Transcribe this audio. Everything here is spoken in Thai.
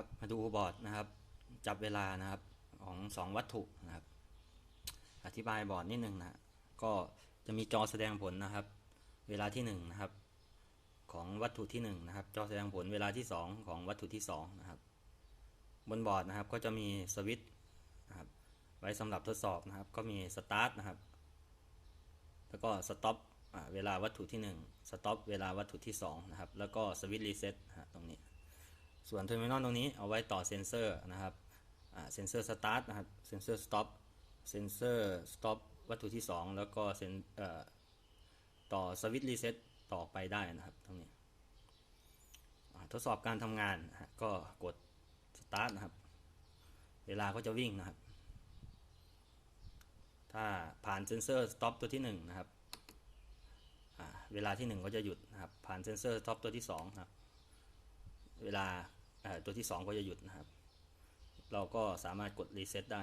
นะครับ มาดูบอร์ดนะครับ จับเวลานะครับของสองวัตถุนะครับ อธิบายบอร์ดนิดนึงนะก็จะมีจอแสดงผลนะครับ เวลาที่หนึ่งนะครับ ของวัตถุที่หนึ่งนะครับ จอแสดงผลเวลาที่สองของวัตถุที่สองนะครับ บนบอร์ดนะครับก็จะมีสวิตช์นะครับ ไว้สำหรับทดสอบนะครับ ก็มีสตาร์ทนะครับ แล้วก็สต็อปเวลาวัตถุที่1สต็อปเวลาวัตถุที่2นะครับ แล้วก็สวิตช์รีเซ็ตตรงนี้ ส่วนเทอร์มินอลตรงนี้เอาไว้ต่อเซนเซอร์นะครับเซนเซอร์สตาร์ทนะครับเซนเซอร์สต็อปเซนเซอร์สต็อปวัตถุที่ 2 แล้วก็เซนต่อสวิตช์รีเซ็ตต่อไปได้นะครับตรงนี้ทดสอบการทำงานก็กดสตาร์ทนะครับ เวลาก็จะวิ่งนะครับ ถ้าผ่านเซนเซอร์สต็อปตัวที่1นะครับเวลาที่ 1 ก็จะหยุดนะครับ ผ่านเซนเซอร์สต็อปตัวที่2นะครับ เวลา ตัวที่ 2 ก็จะหยุดนะครับ เราก็สามารถกดรีเซ็ตได้